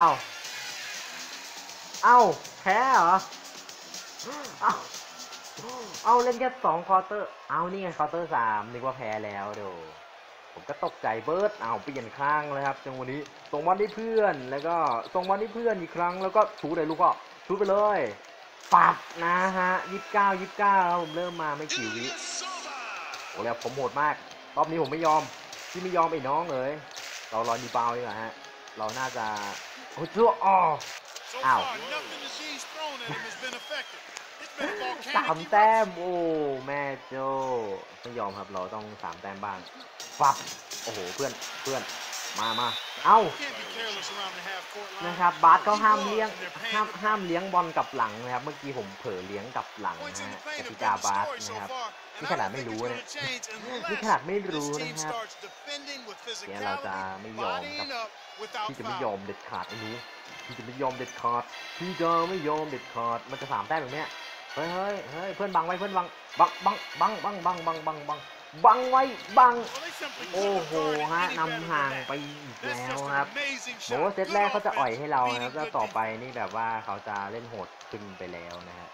เอาเอาแพ้เหรอ เอาเอาเล่นแค่สองควอเตอร์ เอานี่ไงควอเตอร์สามนึกว่าแพ้แล้วเดี๋ยวผมก็ตกใจเบิร์ดเอาเปลี่ยนข้างเลยครับจังหวะนี้ส่งบอลให้เพื่อน แล้วก็ส่งบอลให้เพื่อนอีกครั้ง แล้วก็ชูเลยลูกก็ชูไปเลยปัดนะฮะยี่สิบเก้ายี่สิบเก้าผมเริ่มมาไม่กี่วิโอ้แล้วผมโหดมาก รอบนี้ผมไม่ยอม ที่ไม่ยอมไอ้น้องเลย เรารอดีบาดีกว่าฮะ เราน่าจะ โอ้ยเจ้าอ๋อ So Ow. far, nothing that he's thrown at him has been effective. It's been a volcanic สามแต้ม โอ้ แม่โจไม่ยอมครับเราต้องสามแต้มบ้างฟับโอ้โห เพื่อนเพื่อนมามาเอ้า Can't be careless around the half court line. นะครับ บาสเขาห้ามเลี้ยง And they're ห้าม paying ห้ามเลี้ยงบอลกลับหลังนะครับ เมื่อกี้ผมเผลอเลี้ยงกลับหลัง Points นะ in ฮะ the ก paint have ติ been กา the บาส story so นะครับ far. นี่ And ข I นาด don't ไม่ think รู้ it's เนี่ย gonna change นี่ unless ขนาดไม่ this รู้ team นะครับ starts defending with เดี๋ยวเราจะ physicality, ไม่ยอมกับ bodying up without พี่จะไม่ย foul. อมเด็ดขาดไอ้หนูพี่จะไม่ยอมเด็ดขาดพี่จะไม่ยอมเด็ดขาดมันจะสามแต้มแบบเนี้ยเฮ้ยเฮ้ยเฮ้ยเพื่อนบังไว้เพื่อนบังบังบังบังบังบังบังบังบังบังไว้บัง Well, they simply โอ้ couldn't โห have guarded ฮะ any better นำ than ห่าง that. ไปอีก That's แล้ว just ค an รับ amazing โบอกว่า shot. เซตแรก Good เขาจะอ่อย offense, ให้เรานะ beating แล้ว good ต่อไป defense. นี่แบบว่าเขาจะเล่นโหดขึ้นไปแล้วนะฮะ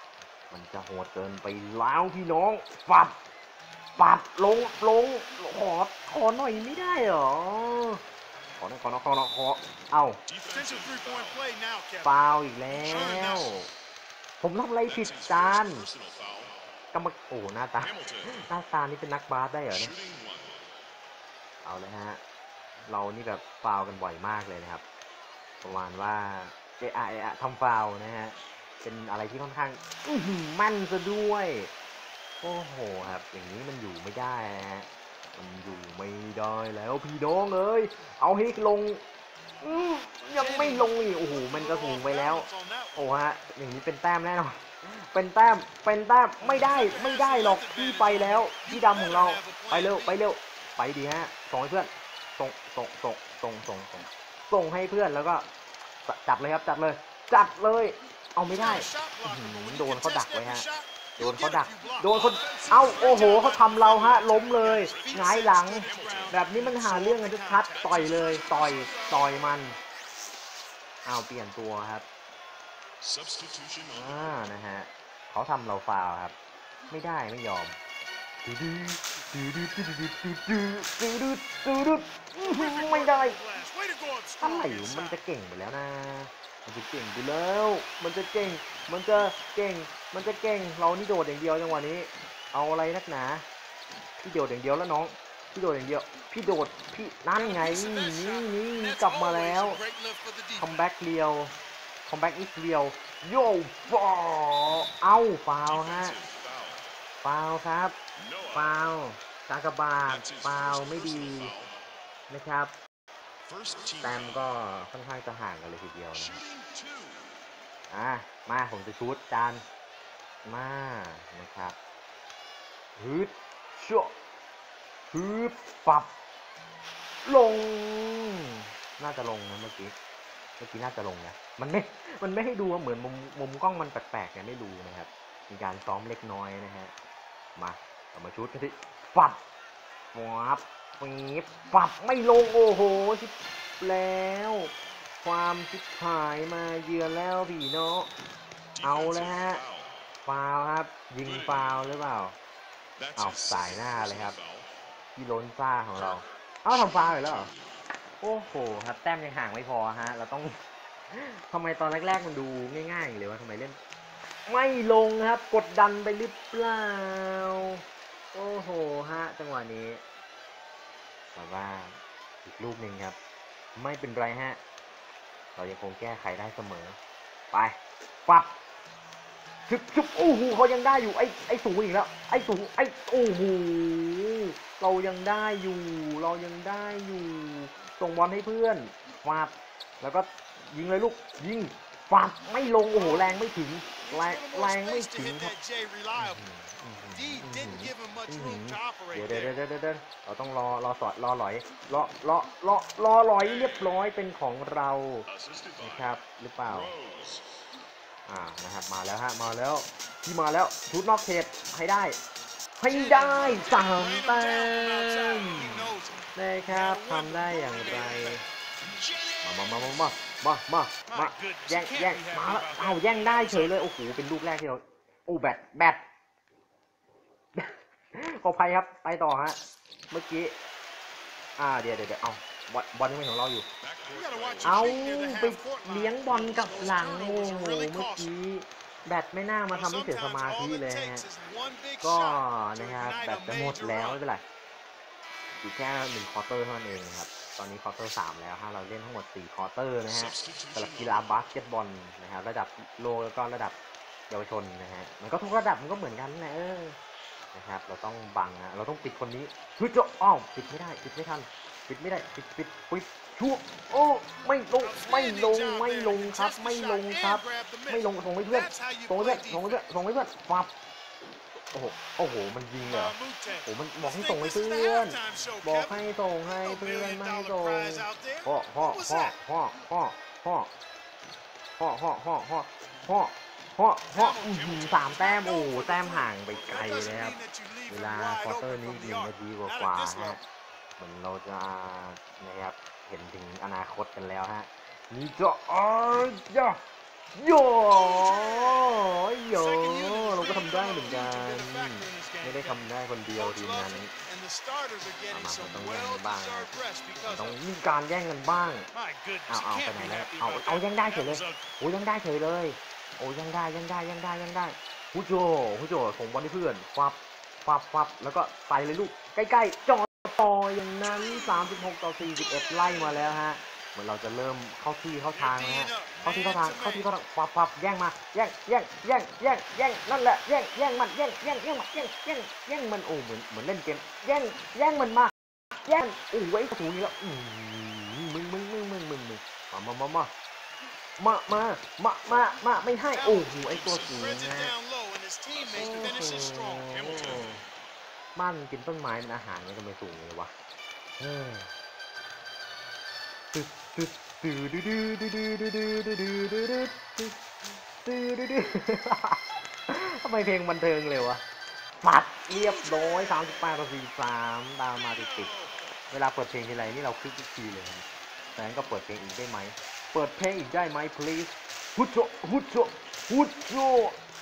มันจะโหดเกินไปแล้วพี่น้อง ปัด ปัดลงลงขอขอหน่อยไม่ได้เหรอ ขอหน่อยขอหน่อยขอหน่อยขอเอ้า Potential three-point play now, Kevin. ฟาวอีกแล้ว ผมทำอะไรผิดจานกรรมโอ้หน้าตา หน้าตานี่เป็นนักบาสได้เหรอเนี่ยเอาเลยฮะ เรานี่แบบฟาวกันบ่อยมากเลยนะครับ ประมาณว่าเอะอะเอะอะทำฟาวนะฮะ เป็นอะไรที่ค่อนข้าง อื้มั่นซะด้วย โอ้โหครับ อย่างนี้มันอยู่ไม่ได้นะฮะมันอยู่ไม่ได้แล้วพี่น้องเอ้ยเอาให้ลงยังไม่ลงอีกโอ้โหมันจะสูงไปแล้ว โอ้ฮะอย่างนี้เป็นแต้มแน่นอนเป็นแต้มเป็นแต้มไม่ได้ไม่ได้หรอกพี่ไปแล้วพี่ดำของเราไปเร็วไปเร็วไปดีฮะส่งให้เพื่อนส่งส่งส่งส่งส่งส่งส่งให้เพื่อนแล้วก็จัดเลยครับจัดเลย จัดเลย เอาไม่ได้โดนเขาดักไว้ฮะโดนเขาดัก โดนคนเอ้าโอ้โหเขาทำเราฮะ ล้มเลยหงายหลัง แบบนี้มันหาเรื่องกันทัดต่อยเลยต่อยต่อยมันเอาเปลี่ยนตัวครับอ่านะฮะเขาทำเราฟาวครับ ไม่ได้ไม่ยอมไม่ได้อะไรมันจะเก่งไปแล้วนะ มันจะเก่งไปแล้ว มันจะเก่ง มันจะเก่ง มันจะเก่ง เรานี่โดดอย่างเดียวจังหวะนี้ เอาอะไรนักหนา พี่โดดอย่างเดียวแล้วน้อง พี่โดดอย่างเดียว พี่โดด พี่นั่นไง นี่นี่กลับมาแล้วคัมแบ็กเรียวคัมแบ็กอีกเรียว โย่ฟอเอาฟาวฮะฟาวครับฟาวกากบาทฟาวไม่ดีนะครับ แต้ม foul. ก็ค่อนข้างจะห่างกันเลยทีเดียวนะ Shooting two. อะมาผมจะชูดจานมานะครับฮึดชั่วฮึดปรับ ลง น่าจะลงนะเมื่อกี้เมื่อกี้น่าจะลงนะมันไม่ มันไม่ให้ดูอะเหมือนมุมมุมกล้องมันแปลกๆไงไม่ดูนะครับ มีการซ้อมเล็กน้อยนะฮะ มาเรามาชุดกันที่ปัดฟับ ฟีบปับไม่ลง โอ้โหชิบแล้ว ความชิบหายมาเยือนแล้วพี่เน้องเอาแล้วฮะฟาวครับ ยิงฟาวหรือเปล่า That's Ow, his sải second na เลยครับพี่ล้นซ่าของเรา เอ้าทำฟาวอีกแล้วเหรอโอ้โหครับแต้มยังห่างไม่พอฮะ เราต้องทำไมตอนแรกๆมันดูง่ายๆอย่างเลยว่าทำไมเล่น ไม่ลงครับ กดดันไปหรือเปล่า โอ้โหฮะ จังหวะนี้ แต่ว่าอีกลูกหนึ่งครับ ไม่เป็นไรฮะ เรายังคงแก้ไขได้เสมอ ไป ปับชุบชุบโอ้โหเขายังได้อยู่ไอ้ไอ้สูงอีกแล้ว ไอ้สูงไอ้โอ้โหเรายังได้อยู่ เรายังได้อยู่ส่งบอลให้เพื่อนฟาดแล้วก็ยิงเลยลูกยิงฟาดไม่ลงโอ้โหแรงไม่ถึงแรงแรงไม่ถึงครับ that Jay reliable. อื้อหือ D didn't give him much room to เดี๋ยว operate เดี๋ยว there. เดี๋ยวเดี๋ยวเดี๋ยวเราต้องรอรอสอดรอหลอยรอรอรอรอหลอยเรียบร้อยเป็นของเรา Assisted นะ by ครับหรือเปล่า Rose. อ่านะครับมาแล้วฮะมาแล้วที่มาแล้วชุดนอกเขตให้ได้ให้ได้สาม Ran him แต้ down from outside. ม He knows it. นะครับทำได้อย่างไรมามามามามามามามา My goodness, แย่ง can't แย่ง be happy มาแล้ว about เอา that. แย่งได้เฉยเลยโอ้โหเป็นลูกแรกที่เราโอ้แบตแบต ขออภัยครับ ไปต่อฮะ เมื่อกี้ อ่า เดี๋ยวเดี๋ยวเอาบอลบอลยังเป็นของเราอยู่ เอาไปเลี้ยงบอลกับหลังโอ้เมื่อกี้แบตไม่น่ามาทำให้เสียสมาธิเลยฮะ ก็นะครับแบตจะหมดแล้วไม่เป็นไรอีกแค่หนึ่งควอเตอร์เท่านั้นเองนะครับ ตอนนี้ควอเตอร์สามแล้วฮะเราเล่นทั้งหมดสี่ควอเตอร์นะฮะสำหรับกีฬาบาสเกตบอลนะครับระดับโลแล้วก็ระดับเยาวชนนะฮะ มันก็ทุกระดับมันก็เหมือนกันแหละเออ นะครับ เราต้องบังนะเราต้องปิดคนนี้ชุดจะอ้าวปิดไม่ได้ ปิดไม่ทัน ปิดไม่ได้ ปิดปิดปิดชั่วโอ้ไม่ลงไม่ลงไม่ลงครับ ไม่ลงครับ ไม่ลงส่งให้เพื่อนส่งให้เพื่อนส่งให้เพื่อนส่งให้เพื่อนฟับโอ้โห โอ้โห มันยิงเหรอโอ้โหมันบอกให้ส่งให้เพื่อน บอกให้ส่งให้เพื่อนไม่ส่งพ่อพ่อพ่อพ่อพ่อพ่อพ่อพ่อพ่อพ่อ เพราะเพราะสามแต้มโอ้แต้มห่างไปไกลเลยครับ เวลาควอเตอร์นี้หนึ่งนาทีกว่าๆฮะเหมือนเราจะนะครับเห็นถึงอนาคตกันแล้วฮะนี่ก็อ๋อยโยโย่เราก็ทำได้เหมือนกัน ไม่ได้ทำได้คนเดียวทีนั้นมาต้องแย่งกันบ้างต้องมีการแย่งกันบ้างเอาเอาไปไหนแล้วเอาเอาแย่งได้เฉยเลยโอ้ยังได้เฉยเลย โอ้ยังได้ยังได้ยังได้ยังได้ฮูโจฮูโจส่งบอลให้เพื่อนฟับฟับฟับแล้วก็ไปเลยลูก ใกล้ๆจ่อต่ออย่างนั้น 36 ต่อ 41 ไล่มาแล้วฮะ เหมือนเราจะเริ่มเข้าที่เข้าทางนะฮะ เข้าที่เข้าทาง เข้าที่เข้าทางปับปับแย่งมา แย่งแย่งแย่งแย่งแย่งนั่นแหละ แย่งแย่งมัน แย่งแย่งแย่งมันแย่งแย่งแย่งมัน โอ้เหมือนเหมือนเล่นเกม แย่งแย่งมันมา แย่งโอ้ยประตูนี้แล้ว อืมมึงมึงมึงมึงมึงมึงมามามา มามามามามามาไม่ให้ โอ้โห ไอ้ตัวสูง Spreads it นะฮะ down low and his โอ้ teammate โห finishes strong. Hamilton. บ้านกินต้นไม้เป็นอาหารเนี่ยทำไมสูงเลยวะเออตึ๊ดตึ๊ดตื้อดื้อดื้อดื้อดื้อดื้อดื้อดื้อดื้อดื้อตื้อดื้อดื้อทำไมเพลงบันเทิงเลยวะปัดเรียบร้อย38ต่อ43ตามมาติดติดๆเวลาเปิดเพลงทีไรนี่เราคลิกทุกทีเลยนะดังนั้นก็เปิดเพลงอีกได้ไหม เปิดเพลงอีกได้ไหม please ฮุดโจฮุดโจฮุดโจ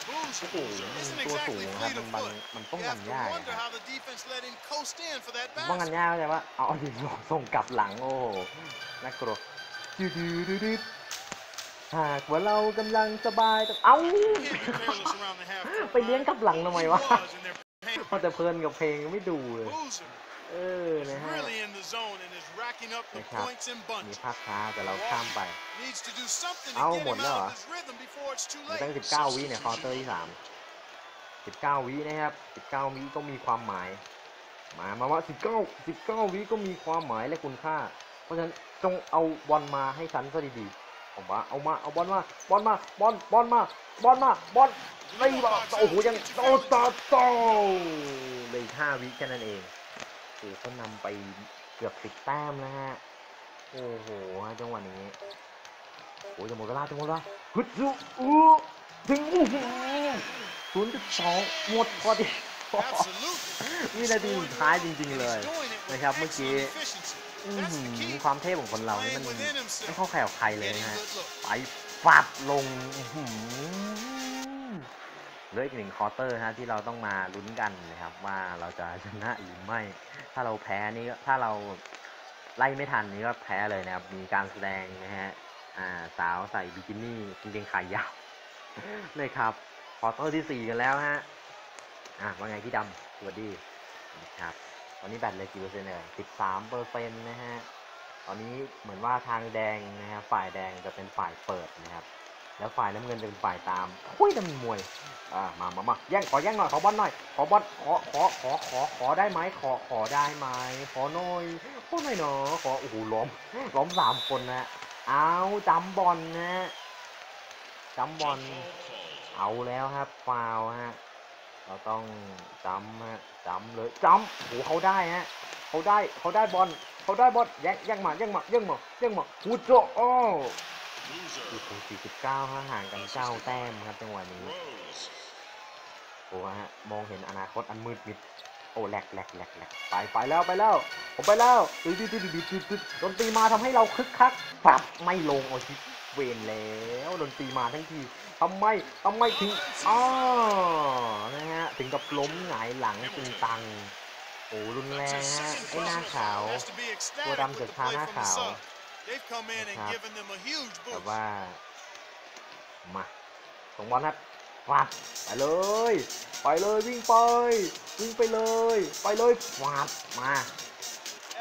Boozer โอ้โห isn't ตัวสู exactly งนะครับ fleet มัน of มัน foot. มันป้อง You กัน have to ยาก wonder นะครับ how the defense let him coast in for that ป้องกัน basket. ยากเข้าใจว่าเอาเอาดิส่งกลับหลังโอ้โหน่ากลัวดืดดืดดืดหากว่าเรากำลังสบายแต่เอ้า Can't be careless around the half court ไปเลี้ยง line. กลับหลังทำไม He วะ was, and they're paying. พอแต่เพลินกับเพลงไม่ดูเลย Boozer เออนะฮะ really in the zone and is racking up the นะครับ points in มี bunches. ภาพช้าแต่เราข้ามไป Needs to do something to เอ้า get หมด him แล้ว out เหรอ of his rhythm before it's too มี late. ตั้ง 19 วิเนี่ยควอเตอร์ที่ 3 19 วินะครับ 19 วิก็มีความหมาย มามาว่า 19 19 วิก็มีความหมายและคุณค่า เพราะฉะนั้นจงเอาบอลมาให้ฉันซะดีๆผมว่าเอามาเอาบอลมาบอลมาบอลบอลมาบอลมาบอลไม่บอลโอ้โหยังโตโตโตเหลย5วิแค่นั้นเอง โอ้โหเขานำไปเกือบสิบแต้มนะฮะ โอ้โหจังหวะนี้โอ้ยจะหมดเวลาจะหมดเวลาฮึดจุอู้ถึงอู้หูศูนย์จุดสองหมดพอดี Absolutely. วินาทีสุดท้ายจริง ๆ เลยนะครับเมื่อกี้อื้อหือความเท่ของคนเรานี่มันไม่เข้าใครออกใครเลยนะฮะไปฟับลงอื้อหือ เหลืออีกหนึ่งคอร์เตอร์ฮะที่เราต้องมาลุ้นกันนะครับว่าเราจะชนะหรือไม่ ถ้าเราแพ้นี่ถ้าเราไล่ไม่ทันนี่ก็แพ้เลยนะครับ มีการแสดงนะฮะสาวใส่บิกินี่กางเกงขายาวเลยครับคอร์เตอร์ที่สี่กันแล้วฮะอะว่าไงพี่ดำสวัสดีครับตอนนี้แบตเลยกี่เปอร์เซ็นต์เลยสิบสามเปอร์เซ็นต์นะฮะตอนนี้เหมือนว่าทางแดงนะฮะฝ่ายแดงจะเป็นฝ่ายเปิดนะครับ แล้วฝ่ายน้ำเงินเป็นฝ่ายตามคุยน้ำมวยอ่ามามามาแย่งขอแย่งหน่อยขอบอลหน่อยขอบอลขอขอขอขอขอได้ไหมขอขอได้ไหมขอหน่อยขอหน่อยเนาะขอโอ้โหล้อมล้อมสามคนนะเอาจำบอลนะจำบอลเอาแล้วครับฟาวฮะเราต้องจำฮะจำเลยจำโอ้โหเขาได้ฮะเขาได้เขาได้บอลเขาได้บอลแย่งแย่งมาแย่งมาแย่งมาแย่งมาฮูโจโอ้ อีกถึง49 ห่างกันเก้าแต้มครับจังหวะนี้ โอ้ฮะ มองเห็นอนาคตอันมืดมิด โอ้แหลกแหลกแหลกแหลกไปไปแล้วไปแล้ว ผมไปแล้วตึ๊ดตึ๊ดตึ๊ดตึ๊ดตึ๊ดดนตรีมาทำให้เราคึกคักปรับไม่ลงโอ้ชิเวนแล้วดนตรีมาทั้งทีทำไมทำไมถึงอ๋อนะฮะถึงกับล้มหงายหลังตึงตังโอ้รุนแรงฮะไอ้หน้าขาวตัวดำเสือ the ขาหน้าขาว They've come in and ครับ given them a huge แต่ boost. ว่ามาส่งบอลครับวัดไปเลย ไปเลยวิ่งไป วิ่งไปเลย ไปเลยวัดมา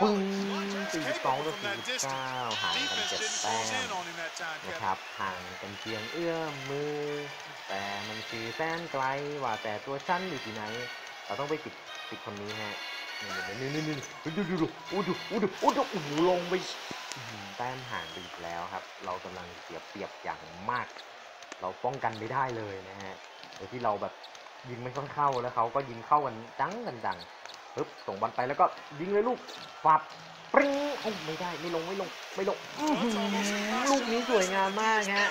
ปึ้ง Ellis, สี่สิบ capable สองต่อ from สี่ that สิบ distance. เก้าห่างกัน Defense เจ็ด didn't แต้ close ม in on him that time, นะ Kevin. ครับห่างกันเพียงเอื้อมมือ แต่มันคือแสนไกลว่าแต่ตัวฉันอยู่ที่ไหน เราต้องไปปิดปิดคนนี้ฮะ นี่นี่นี่ดูดูดูโอ้ดูดูดูลงไปแต้มห่างไปอีกแล้วครับ เรากำลังเสียเปรียบอย่างมาก เราป้องกันไม่ได้เลยนะฮะโดยที่เราแบบยิงไม่ค่อยเข้าแล้วเขาก็ยิงเข้ากันจังกันจังปึ๊บส่งบอลไปแล้วก็ยิงเลยลูกปับปริ้งโอ้ไม่ได้ไม่ลงไม่ลงไม่ลงลูกนี้สวยงามมากฮะ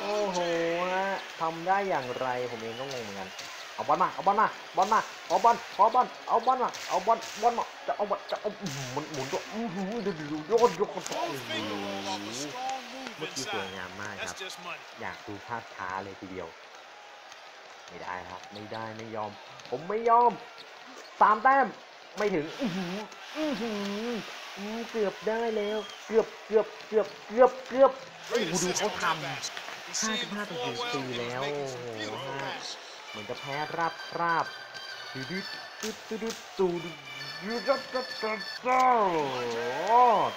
โอ้โหทำได้อย่างไรผมเองก็งงเหมือนกันเอาบอลมาเอาบอลมาบอลมา อาบอลเอาบอลเอาบอลมาเอาบอลบอลมาจะเอาบอลจะเอาอื้อหือมันหมุนตัวอื้อหือดูดูดูโยนโยนโอ้โห bold finger roll off a strong move เมื่อกี้สวย inside. งามมากค That's รับ just money. อยากดูภาพช้าเลยทีเดียว ไม่ได้ครับ ไม่ได้ไม่ยอม ผมไม่ยอมสามแต้มไม่ถึง อื้อหืออื้อหืออื้อเกือบได้แล้ว เกือบเกือบเกือบเกือบเกือบโอ้ Great โหดู assist เขา on ท that basket. He's seeing the 55ต่อ floor well. 44 He แล้ว was โอ้ making โห some beautiful ฮะ pass. เหมือนจะแพ้ราบราบ ดูดูดูดูดูดูดูดูดูดูดู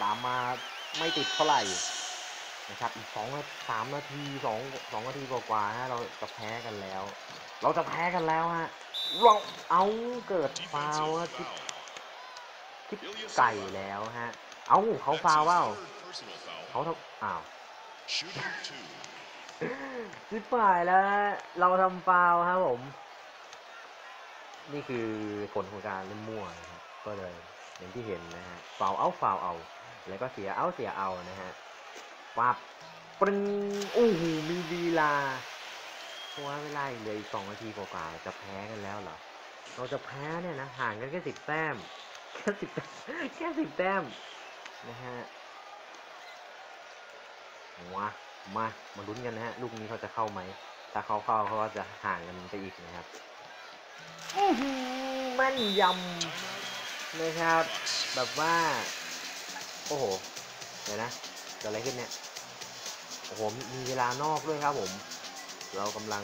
ตามมาไม่ติดเท่าไหร่นะครับอีกสองสามนาทีสองสองนาทีกว่าๆฮะเราจะแพ้กันแล้ว เราจะแพ้กันแล้วฮะเราเอาเกิดฟาวล์ฮะ Defensive คิด foul. คิดไก่แล้วฮะเอาเขา That's ฟาวล์ his เปล่า third personal foul. เขาทำอ้าว Shooting two. ชิบหายแล้วฮะเราทำฟาวล์ครับผม นี่คือผลของการเล่นมั่วนะครับก็เลยอย่างที่เห็นนะฮะฟาวเอาฟาวเอา แล้วก็เสียเอาเสียเอานะฮะปับปรึงโอ้โหมีเวลาเพราะว่าเวลาเหลืออีกสองนาทีกว่าๆจะแพ้กันแล้วเหรอเราจะแพ้เนี่ยนะห่างกันแค่สิบแต้มแค่สิบแค่สิบแต้มนะฮะมามามาลุ้นกันนะฮะลูกนี้เขาจะเข้าไหมถ้าเขาเข้าเขาก็จะห่างกันไปอีกนะครับ แม่นยำนะครับ แบบว่า โอ้โห เดี๋ยวนะเกิดอะไรขึ้นเนี่ย โอ้โห มีเวลานอกด้วยครับผม เรากำลัง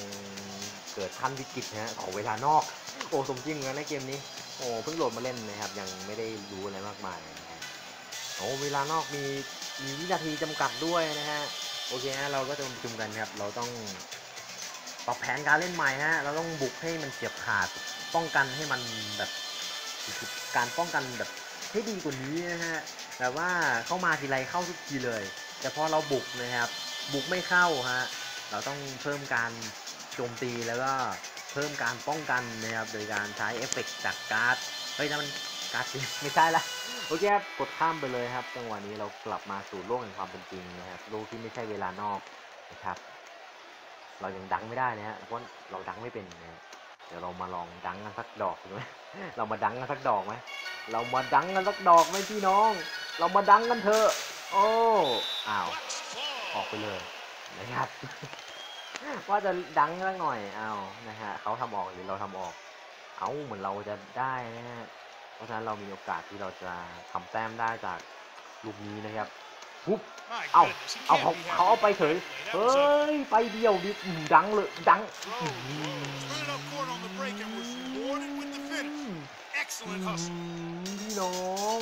เกิดขั้นวิกฤตฮะของเวลานอก โอ้ สมจริงเหมือนกันนะเกมนี้ โอ้ เพิ่งโหลดมาเล่นนะครับ ยังไม่ได้รู้อะไรมากมายนะฮะโอ้เวลานอกมีมีวินาทีจำกัดด้วยนะฮะ โอเคฮะ เราก็จะประชุมกันครับ เราต้อง ปรับแผนการเล่นใหม่ฮะ เราต้องบุกให้มันเฉียบขาด ป้องกันให้มันแบบการป้องกันแบบให้ดีกว่านี้นะฮะ แต่ว่าเข้ามาทีไรเข้าทุกทีเลย แต่พอเราบุกนะครับ บุกไม่เข้าฮะ เราต้องเพิ่มการโจมตีแล้วก็เพิ่มการป้องกันนะครับ โดยการใช้เอฟเฟกต์จากการ์ด เฮ้ยนั่นมันการ์ดสิไม่ใช่ละโอเคครับ กดข้ามไปเลยครับ จังหวะนี้เรากลับมาสู่โลกแห่งความเป็นจริงนะครับ โลกที่ไม่ใช่เวลานอกนะครับ เรายังดังไม่ได้นะฮะเพราะเราดังไม่เป็นนะเดี๋ยวเรามาลองดังกันสักดอกดูไหมเรามาดังกันสักดอกไหมเรามาดังกันสักดอกไหมพี่น้อง เรามาดังกันเถอะ โอ้อ้าวออกไปเลยนะครับ ว่าจะดังสักหน่อยเอานะฮะเขาทำออกหรือเราทำออก เอาเหมือนเราจะได้นะฮะเพราะฉะนั้นเรามีโอกาสที่เราจะทำแต้มได้จากลูกนี้นะครับ ปุ๊บ My เอา goodness, he เอา can't เขา be เขาเอาไป happy เฉย with that play. That เฮ้ was a ยไปเดียวดิอืมดังเลยดัง throw. อื้อหือ Put it up court on the break and was rewarded with the finish. Excellent อื hustle. มพี่น้อง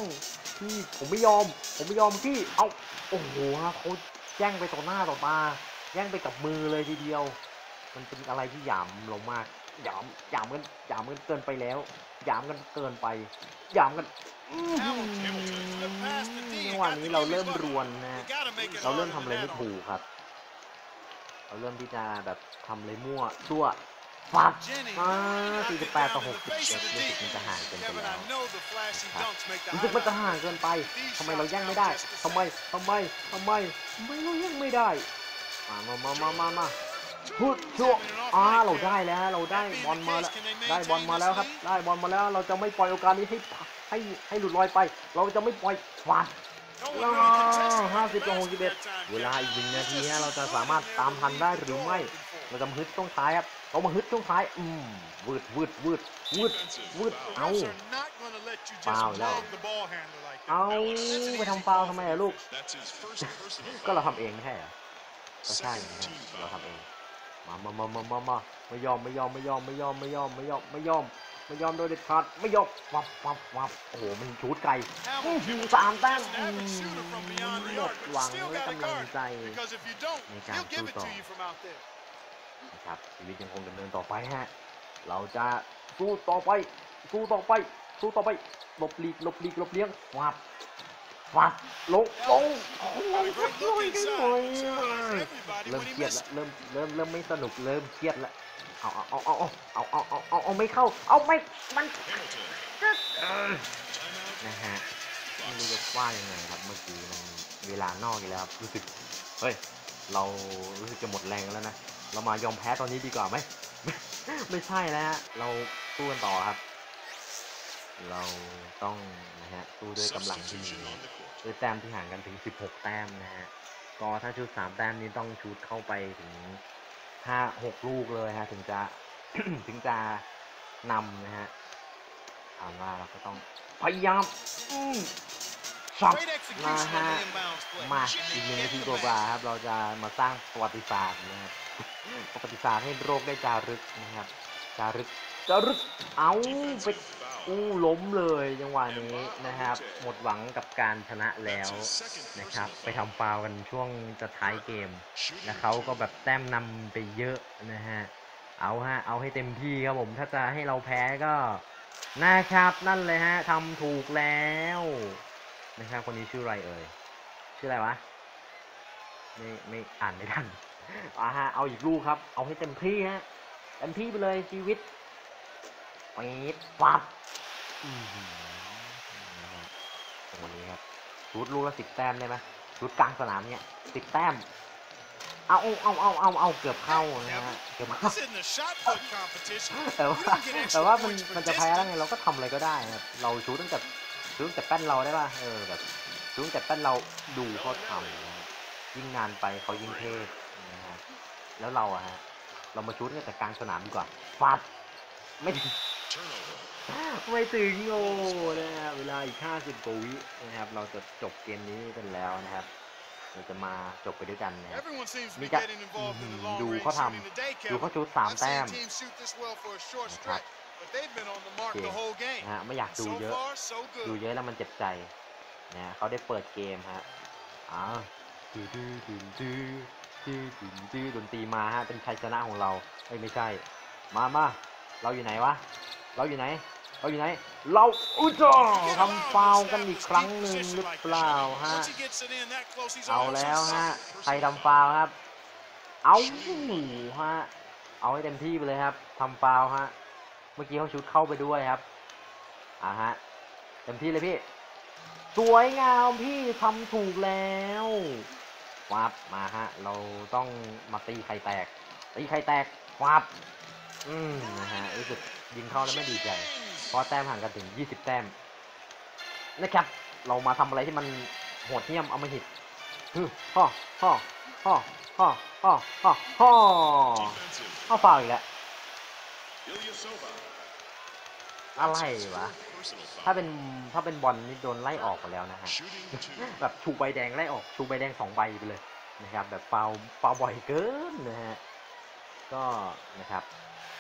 พี่ผมไม่ยอม ผมไม่ยอมพี่เอาโอ้โหฮะเขาแย่งไปต่อหน้าต่อตาแย่งไปกับมือเลยทีเดียว มันเป็นอะไรที่หยามเรามาก หยามหยามกันหยามกันเกินไปแล้วหยามกันเกินไปหยามกันอื้อหือ The pass to D. จังหวะ got to นี้เราเริ่มรวนนะเราเริ่มทำอะไรไม่ถูกครับ เราเริ่มที่จะแบบทำอะไรมั่วซั่วฟับ Jenny, อ่า knocked it 48ต่อ down to the face of 67 the รู้สึกมันจะห่างเกินไปแล้วรู้สึกมันจะห่างเกินไปทำไมเราแย่งไม่ได้ทำไมทำไมทำไมทำไมเราแย่งไม่ได้ มามามามามา พูดชั่วอ่าเราได้แล้วเราได้บอลมาแล้วได้บอลมาแล้วครับ ได้บอลมาแล้วเราจะไม่ปล่อยโอกาสนี้ให้ให้ให้หลุดลอยไป เราจะไม่ปล่อยฟาด No one แล้ว really contested ห้าสิบ the กับหก basket สิบเอ็ด that time, เวลาอีกหนึ่งนาที It's ฮะ just เราจะสามารถตามทันได้หรือไม่ เราจะมาฮึดช่วงท้ายครับเรามาฮึดช่วงท้ายอืมวืดวืดวืดวืดวืด The เอา refs are not gonna let you just Foul, no. mug the ball handler like that. เอา That's an ไป easy ทำฟาวล์ทำไมอะลูก That's his first personal ก็เรา foul. ทำเองไม่ใช่เหรอก็ใช่ Second นะฮะ team เรา foul. ทำเอง มามามามามามาไม่ยอมไม่ยอมไม่ยอมไม่ยอมไม่ยอมไม่ยอมไม่ยอมไม่ยอมโดยเด็ดขาดไม่ยอมวับวับวับโอ้โหมันชูดไกลอื้อหือสามแต้ม That's อื an ม average shooter from beyond the หม arc, ด but หวั you ง still และ gotta กำลัง guard ใจ because if you don't, They can't he'll give shoot it to off. you from out there. นะครับชีวิตยังคงดำเนินต่อไปฮะเราจะสู้ต่อไปสู้ต่อไปสู้ต่อไปหลบหลีกหลบหลีกหลบเลี้ยงวับ วับลงลงโอ้โหลอยกันหน่อยเริ่มเครียดแล้วเริ่มเริ่มเริ่มไม่สนุกเริ่มเครียดแล้วเอาเอาเอาเอาเอาเอาเอาเอาเอาไม่เข้า เอาไม่มันนะฮะไม่รู้จะว่ายังไงครับเมื่อกี้มันเวลานอกอีกแล้วครับรู้สึกเฮ้ยเรารู้สึกจะหมดแรงแล้วนะเรามายอมแพ้ตอนนี้ดีกว่าไหมไม่ใช่แล้วเราสู้กันต่อครับ เราต้อง นะฮะสู้ด้วยกำลังที่มี Substitution on the court. ด้วยแต้มที่ห่างกันถึง 16 แต้มนะฮะก็ถ้าชุด3แต้มนี้ต้องชุดเข้าไปถึง5 6ลูกเลยฮะถึงจะถึงจะนำนะฮะถามว่าเราก็ต้องพยายามอืมสับ Great มา execution on ฮะ the inbounds play. มาอีกหนึ่งนาทีกว่าๆครับ เราจะมาสร้างประวัติศาสตร์นะครับประวัติศาสตร์ให้โลกได้จารึกนะครับ จารึกจารึกเอาไป Defensive foul. อู้ล้มเลยจังหวะนี้นะครับ หมดหวังกับการชนะแล้วนะครับ ไปทำฟาวกันช่วงจะท้ายเกม แล้วเขาก็แบบแต้มนำไปเยอะนะฮะ เอาฮะ เอาให้เต็มที่ครับผม ถ้าจะให้เราแพ้ก็นะครับนั่นเลยฮะทำถูกแล้วนะครับคนนี้ชื่ออะไรเอ่ยชื่ออะไรวะไม่ไม่อ่านไม่ทันอ่าฮะเอาอีกลูกครับ เอาให้เต็มที่ฮะเต็มที่ไปเลยชีวิต ปีดปับอือหือนะฮะตรงนี้ครับชุดลูกละสิบแต้มได้ไหมชุดกลางสนามเนี่ยสิบแต้ม เอาเอาเอาเอาเอาเกือบเข้านะฮะเกือบเข้าแต่ว่าแต่ว่ามันมันจะแพ้แล้วไงเราก็ทำอะไรก็ได้ครับเราชูตั้งแต่ชูตั้งแต่แป้นเราได้ป่ะเออแบบชูตั้งแต่แป้นเราดูเขาทำนะยิ่งนานไปเขายิ่งเทพนะฮะแล้วเราอะฮะเรามาชูตั้งแต่กลางสนามดีกว่าฟัดไม่ ไม่ถึงโอ้นะฮะเวลาอีก 50กว่าวินะครับ เราจะจบเกมนี้กันแล้วนะครับ เราจะมาจบไปด้วยกันนะครับ Everyone seems to be Ni ka- getting involved in the Mhm. long Dù range có thầm. shooting today, ดู Kevin. เขาชูสาม I've แต้ม seen teams shoot this well for a short นะครับ stretch, but they've been on the mark โอเค the whole game. นะฮะไม่อยากดู So เยอะ far, so ดู good. เยอะแล้วมันเจ็บใจนะฮะเขาได้เปิดเกมฮะอ่าดื้อดื้อดื้อดื้อดื้อดื้อดื้อดนตรีมาฮะเป็นชัยชนะของเราเอ้ยไม่ใช่ มามาเราอยู่ไหนวะ เราอยู่ไหน เราอยู่ไหน เราอุ้ยจ้าทำฟาวกันอีกครั้งหนึ่งหรือเปล่าฮะ เอาแล้วฮะ ใครทำฟาวครับ เอาฮะ เอาให้เต็มที่ไปเลยครับทำฟาวฮะ เมื่อกี้เขาชุดเข้าไปด้วยครับ อ่าฮะ เต็มที่เลยพี่ สวยงามพี่ทำถูกแล้ววับมาฮะ เราต้องมาตีไข่แตกตีไข่แตกวับ อืมนะฮะรู้สึก ยิงเข้าแล้วไม่ดีใจเพราะแต้มห่างกันถึง 20 แต้มนะครับ เรามาทำอะไรที่มันโหดเหี้ยมเอามาหิดฮึฮ่อฮ่อฮ่อฮ่อฮ่อฮ่อฮ่อ Defensive. ฮ่อฟาวอีกแล้ว Ilyasova. อะไร That's his วะ fourth personal ถ้า foul. เป็นถ้าเป็นบอลนี่โดนไล่ออกไปแล้วนะฮะ Shooting two. แบบชูใบแดงไล่ออกชูใบแดงสองใบไปเลยนะครับ แบบฟาวฟาวบ่อยเกินนะฮะ ก็นะครับ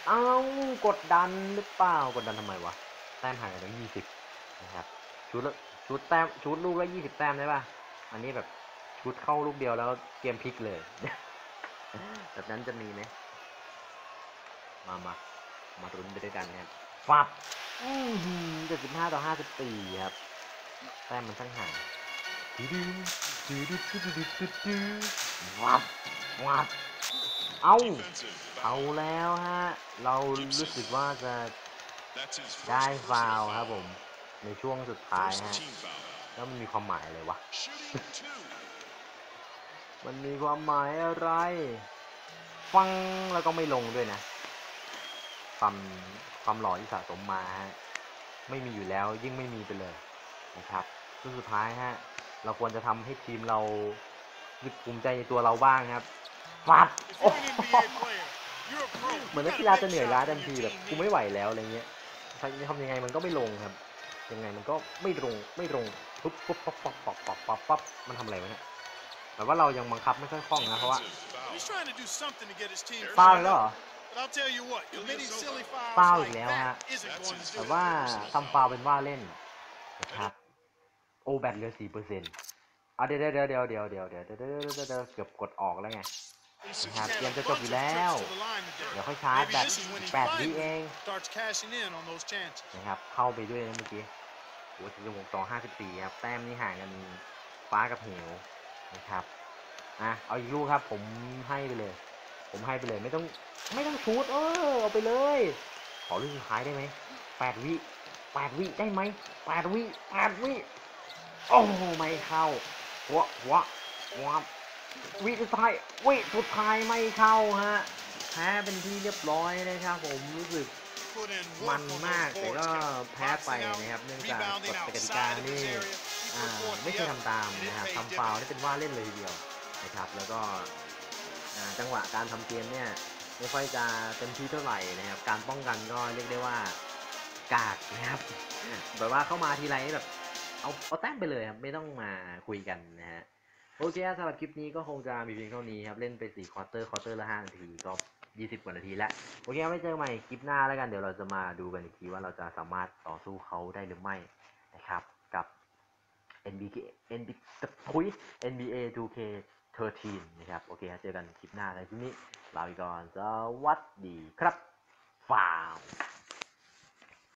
เอากดดันหรือเปล่ากดดันทำไมวะแต้มห่างกันถึงยี่สิบนะครับชุดละชุดแต้มชุดลูกละยี่สิบแต้มได้ป่ะอันนี้แบบชุดเข้าลูกเดียวแล้วเกมพลิกเลย แบบนั้นจะมีไหมมามามารุนไปด้วยกันนะครับฟับอือเจ็ดสิบห้าต่อห้าสิบสี่ครับแต้มมันช่างห่างดืดดืดดืดดืดดืดดืดวับวับเอด เอาแล้วฮะ เรารู้สึกว่าจะได้ฟาวครับผม ในช่วงสุดท้ายฮะ แล้วมันมีความหมายอะไรวะ มันมีความหมายอะไร ฟังแล้วก็ไม่ลงด้วยนะ ความความหล่อที่สะสมมาฮะ ไม่มีอยู่แล้วยิ่งไม่มีไปเลยนะครับช่วงสุดท้ายฮะ เราควรจะทำให้ทีมเรายึดภูมิใจในตัวเราบ้างครับฟัดโอ้ เหมือนนักกีฬาจะเหนื่อยล้าทันทีแบบกูไม่ไหวแล้วอะไรเงี้ยทำยังไงมันก็ไม่ลงครับ ยังไงมันก็ไม่ลงไม่ลงปุ๊บปุ๊บปั๊บปั๊บปั๊บปั๊บปั๊บปั๊บมันทำอะไรวะเนี่ยแต่ว่าเรายังบังคับไม่ค่อยคล่องนะเพราะว่าฟาวแล้วเหรอฟาวอีกแล้วฮะแต่ว่าทำฟาวเป็นว่าเล่นนะครับโอแบตเหลือสี่เปอร์เซ็นต์อะเดี๋ยวเดี๋ยวเดี๋ยวเดี๋ยวเดี๋ยวเดี๋ยวเดี๋ยวเกือบกดออกแล้วไง He's Have had a Ian to bunch Toby of Lau. trips to the line today. เดี๋ยวค่อยชาร์จ Maybe แบต this is when he แปดวิ finally เอง starts cashing in on those chances. นะครับ เข้าไปด้วยนะเมื่อกี้โอ้ถึงจะวงสองห้าสิบสี่ครับ แต้มนี่ห่างกันฟ้ากับเหวนะครับอะเอาอีกลูกครับ ผมให้ไปเลย ผมให้ไปเลย ไม่ต้องไม่ต้องชูดเออเอาไปเลย ขอลูกสุดท้ายได้ไหมแปดวิแปดวิได้ไหมแปดวิแปดวิโอ้โหไม่เข้าหัวหัวหัว วิสุดท้ายวิสุดท้ายไม่เข้าฮะแพ้เป็นที่เรียบร้อยนะครับผมรู้สึกมันมากแต่ก็แพ้ไปนะครับเนื่องจากกฎกติกานี่ไม่เคยทำตามนะครับทำฟาวนี่เป็นว่าเล่นเลยทีเดียวนะครับ แล้วก็จังหวะการทำเกมเนี่ยไม่ค่อยจะเต็มที่เท่าไหร่นะครับ การป้องกันก็เรียกได้ว่ากากนะครับแบบว่าเข้ามาทีไรแบบเอาเอาแต้มไปเลยครับไม่ต้องมาคุยกันนะฮะ โอเคครับสำหรับคลิปนี้ก็คงจะมีเพียงเท่านี้ครับ เล่นไปสี่ควอเตอร์ควอเตอร์ละห้านาทีก็ยี่สิบกว่านาทีแล้ว โอเคครับไว้เจอกันใหม่คลิปหน้าแล้วกันเดี๋ยวเราจะมาดูกันอีกทีว่าเราจะสามารถต่อสู้เขาได้หรือไม่นะครับกับ NBA NBA ทุย NBA 2K13 นะครับ โอเคครับเจอกันคลิปหน้าในคลิปนี้ลาไปก่อนสวัสดีครับ ฟาว